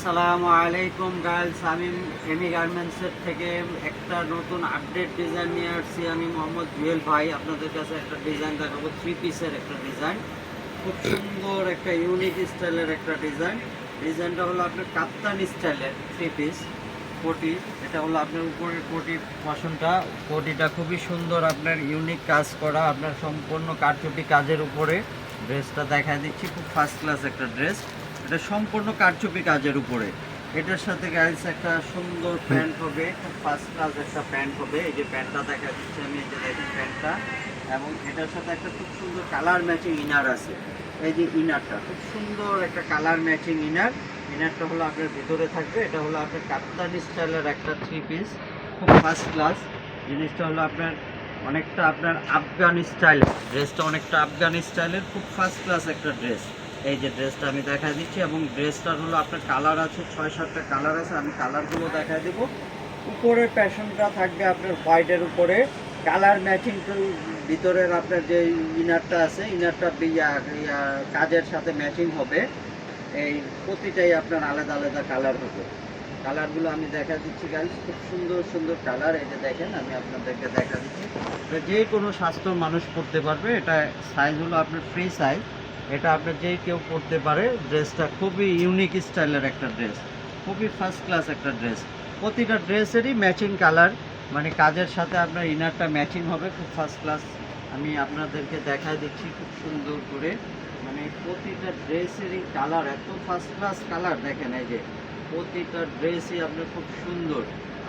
আসসালামু আলাইকুম গার্লস আমি এমি গার্মেন্টসের থেকে একটা নতুন আপডেট ডিজাইন নিয়ে আসছি। আমি মোহাম্মদ জুয়েল ভাই, আপনাদের কাছে একটা ডিজাইন দেখাবো থ্রি পিসের একটা ডিজাইন খুব সুন্দর একটা ইউনিক স্টাইলের একটা ডিজাইন ডিজাইনটা হলো আপনার কাপ্তান স্টাইলের থ্রি পিস কোটি এটা হলো আপনার উপরের কোটি পশনটা। কোটিটা খুবই সুন্দর আপনার ইউনিক কাজ করা, আপনার সম্পূর্ণ কারচুপি কাজের উপরে। ড্রেসটা দেখা দিচ্ছি, খুব ফার্স্ট ক্লাস একটা ড্রেস এটা সম্পূর্ণ কারচুপি কাজের উপরে। এটার সাথে গাইস একটা সুন্দর প্যান্ট হবে খুব ফার্স্ট ক্লাস একটা প্যান্ট হবে। এই যে প্যান্টটা দেখা দিচ্ছি আমি এই যে দেখেন প্যান্টটা। এবং এটার সাথে একটা খুব সুন্দর কালার ম্যাচিং ইনার আছে। এই যে ইনারটা খুব সুন্দর একটা কালার ম্যাচিং ইনার ইনারটা হলো আপনার ভিতরে থাকবে এটা হলো আপনার কাপ্তানি স্টাইলের একটা থ্রি পিস খুব ফার্স্ট ক্লাস জিনিসটা হলো আপনার অনেকটা আপনার আফগান স্টাইল ড্রেসটা অনেকটা আফগান স্টাইলের খুব ফার্স্ট ক্লাস একটা ড্রেস এই যে ড্রেসটা আমি দেখা দিচ্ছি এবং ড্রেসটার হলো আপনার কালার আছে, ছয়, সাতটা কালার আছে, আমি কালারগুলো দেখা দেবো। উপরের প্যাশনটা থাকবে আপনার হোয়াইটের উপরে। কালার ম্যাচিং ভিতরের আপনার যে ইনারটা আছে, ইনারটা কাজের সাথে ম্যাচিং হবে। এই প্রতিটাই আপনার আলাদা আলাদা কালার হবে। কালারগুলো আমি দেখা দিচ্ছি গাইজ খুব সুন্দর সুন্দর কালার। যে দেখেন, আমি আপনাদেরকে দেখা দিচ্ছি। এটা যে কোনো স্বাস্থ্য মানুষ পরতে পারবে, এটা সাইজ হলো আপনার ফ্রি সাইজ এটা আপনার যেই কেউ পরতে পারে ড্রেসটা খুবই ইউনিক স্টাইলের একটা ড্রেস, খুবই ফার্স্ট ক্লাস একটা ড্রেস। প্রতিটা ড্রেসেরই ম্যাচিং কালার মানে কাজের সাথে আপনার ইনারটা ম্যাচিং হবে, খুব ফার্স্ট ক্লাস আমি আপনাদেরকে দেখাই দিচ্ছি খুব সুন্দর করে। মানে প্রতিটা ড্রেসেরই কালার এত ফার্স্ট ক্লাস কালার দেখেন এই যে, প্রতিটা ড্রেসই আপনার খুব সুন্দর।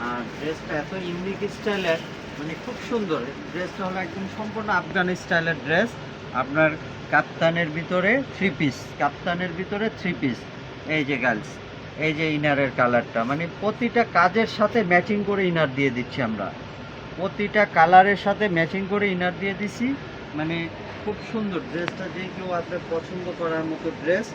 আর ড্রেসটা এত ইউনিক স্টাইলের মানে খুব সুন্দর। ড্রেসটা হলো একদম সম্পূর্ণ আফগান স্টাইলের ড্রেস। আপনার কাপ্তানের ভিতরে থ্রি পিস কাপ্তানের ভিতরে থ্রি পিস এই যে গার্লস এই যে ইনারের কালারটা মানে প্রতিটা কাজের সাথে ম্যাচিং করে ইনার দিয়ে দিচ্ছি আমরা। প্রতিটা কালারের সাথে ম্যাচিং করে ইনার দিয়ে দিছি। মানে খুব সুন্দর ড্রেসটা যে কেউ আপনার পছন্দ করার মতো ড্রেস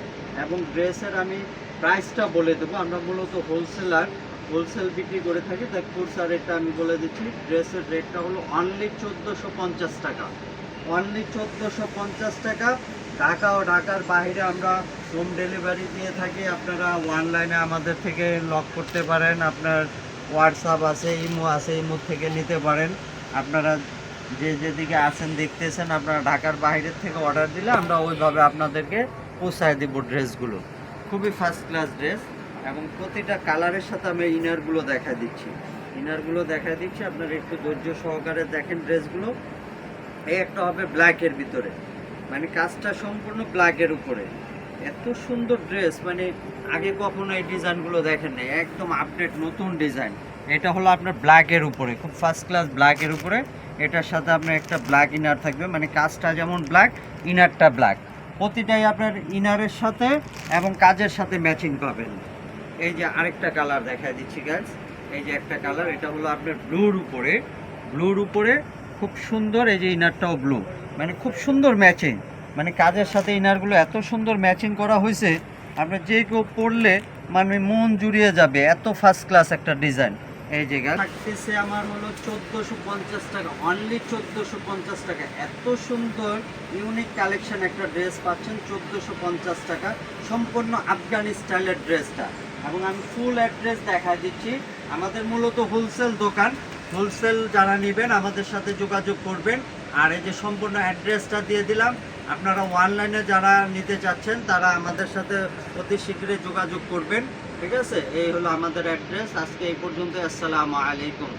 এবং ড্রেসের আমি প্রাইসটা বলে দেবো। আমরা মূলত হোলসেলার হোলসেল বিক্রি করে থাকি। তাই খুচরা রেটটা আমি বলে দিচ্ছি। ড্রেসের রেটটা হলো অনলি চোদ্দোশো পঞ্চাশ টাকা। অনলি চোদ্দোশো পঞ্চাশ টাকা। ঢাকা ও ঢাকার বাইরে আমরা হোম ডেলিভারি দিয়ে থাকি। আপনারা অনলাইনে আমাদের থেকে লক করতে পারেন। আপনার হোয়াটসঅ্যাপ আছে, ইমো আছে, ইমো থেকে নিতে পারেন। আপনারা যে যেদিকে আছেন, দেখতেছেন, আপনারা ঢাকার বাইরের থেকে অর্ডার দিলে আমরা ওইভাবে আপনাদেরকে পৌঁছায় দেবো ড্রেসগুলো। খুবই ফার্স্ট ক্লাস ড্রেস এবং প্রতিটা কালারের সাথে আমি ইনারগুলো দেখা দিচ্ছি। ইনারগুলো দেখা দিচ্ছি। আপনারা একটু ধৈর্য সহকারে দেখেন ড্রেসগুলো এই একটা হবে ব্ল্যাকের ভিতরে। মানে কাজটা সম্পূর্ণ ব্ল্যাকের উপরে। এত সুন্দর ড্রেস মানে আগে কখনো এই ডিজাইনগুলো দেখেন নাই, একদম আপডেট নতুন ডিজাইন। এটা হলো আপনার ব্ল্যাকের উপরে, খুব ফার্স্ট ক্লাস ব্ল্যাকের উপরে। এটার সাথে আপনার একটা ব্ল্যাক ইনার থাকবে মানে কাজটা যেমন ব্ল্যাক ইনারটা ব্ল্যাক। প্রতিটাই আপনার ইনারের সাথে এবং কাজের সাথে ম্যাচিং পাবেন। এই যে আরেকটা কালার দেখা দিচ্ছি গাছ এই যে একটা কালার এটা হলো আপনার ব্লুর উপরে। ব্লুর উপরে খুব সুন্দর এই যে ইনারটাও ব্লু মানে খুব সুন্দর ম্যাচিং মানে কাজের সাথে ইনারগুলো এত সুন্দর ম্যাচিং করা হয়েছে আপনার যে কেউ পড়লে মানে মন জুড়িয়ে যাবে। এত ফার্স্ট ক্লাস একটা ডিজাইন এই গাছ থাকতেছে আমার হলো চোদ্দোশো পঞ্চাশ টাকা। অনলি চোদ্দোশো পঞ্চাশ টাকা। এত সুন্দর ইউনিক কালেকশন একটা ড্রেস পাচ্ছেন, চোদ্দোশো পঞ্চাশ টাকা। সম্পূর্ণ আফগান স্টাইলের ড্রেসটা এবং আমি ফুল অ্যাড্রেস দেখা দিচ্ছি। আমাদের মূলত হোলসেল দোকান। হোলসেল যারা নেবেন আমাদের সাথে যোগাযোগ করবেন। আর এই যে সম্পূর্ণ অ্যাড্রেসটা দিয়ে দিলাম, আপনারা অনলাইনে যারা নিতে চাচ্ছেন, তারা আমাদের সাথে অতি শীঘ্রই যোগাযোগ করবেন। ঠিক আছে? এই হলো আমাদের অ্যাড্রেস। আজকে এই পর্যন্ত আসসালামু আলাইকুম।